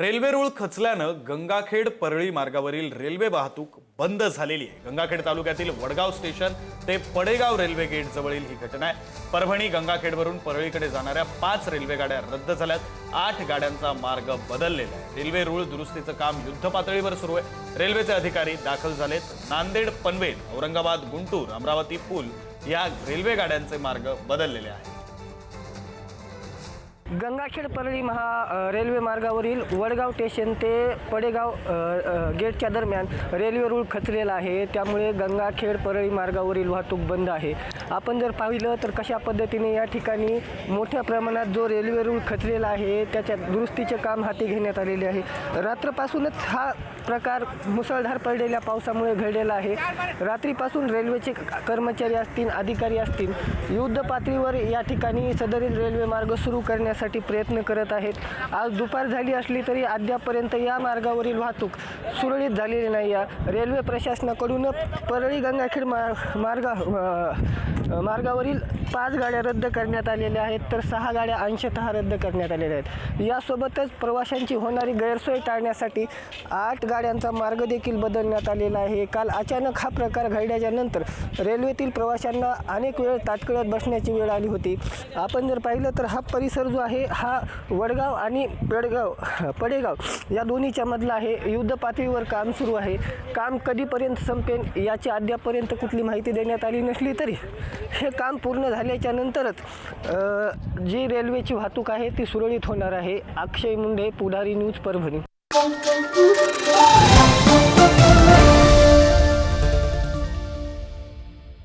Railway रुळ खचल्यानं गंगाखेड परळी मार्गावरील रेल्वे वाहतूक बंद झालेली आहे. गंगाखेड तालुक्यातील वडगाव स्टेशन ते पडेगाव रेल्वे गेट जवळील ही घटना आहे. परभणी गंगाखेडवरून परळीकडे जाणाऱ्या पाच रेल्वे गाड्या रद्द झाल्यात. आठ गाड्यांचा मार्ग बदललेला आहे. रेल्वे रुळ दुरुस्तीचं काम युद्ध पातळीवर सुरू आहे. रेल्वेचे अधिकारी दाखल झालेत. नांदेड पनवेल औरंगाबाद गुंटूर अमरावती पूल या रेल्वे गाड्यांचे मार्ग बदललेले आहेत. गंगाखेड परळी महा रेल्वे मार्गावरील वडगाव स्टेशन ते पडेगाव गेटच्या दरम्यान रेल्वे रूळ खचलेला आहे. त्यामुळे गंगाखेड परळी मार्गावरील वाहतूक बंद आहे. आपण जर पाहिलं तर कशा पद्धतीने या ठिकाणी मोठ्या प्रमाणात जो रेल्वे रूळ खचलेला आहे त्याच्या दुरुस्तीचे काम हाती घेण्यात आलेले आहे. रात्रपासूनच हा प्रकार मुसळधार पडलेल्या पावसामुळे घडलेला आहे. रात्रीपासून रेल्वेचे क- कर्मचारी असतील अधिकारी असतील युद्ध पातळीवर या ठिकाणी सदरील रेल्वे मार्ग सुरू करण्यासाठी प्रयत्न करत आहेत. आज दुपार झाली असली तरी अद्यापर्यंत या मार्गावरील वाहतूक सुरळीत झालेली नाही. आहे रेल्वे प्रशासनाकडून परळी गंगाखेड मा मार्ग मार्गावरील पाच गाड्या रद्द करण्यात आलेल्या आहेत. तर सहा गाड्या अंशतः रद्द करण्यात आलेल्या आहेत. यासोबतच प्रवाशांची होणारी गैरसोय टाळण्यासाठी आठ गाड्यांचा मार्ग देखील बदलण्यात आलेला आहे. काल अचानक हा प्रकार घडल्याच्या नंतर रेल्वेतील प्रवाशांना अनेक वेळ ताटकळत बसण्याची वेळ आली होती. आपण जर पाहिलं तर हा परिसर जो आहे हा वडगाव आणि पेडगाव पडेगाव. या दोन्हीच्या मधला आहे युद्ध पातळीवर काम सुरू आहे. काम कधीपर्यंत संपेल याची अद्यापर्यंत कुठली माहिती देण्यात आली नसली तरी हे काम पूर्ण झाल्याच्या नंतरच जी रेल्वेची वाहतूक आहे ती सुरळीत होणार आहे. अक्षय मुंडे पुढारी न्यूज परभणी.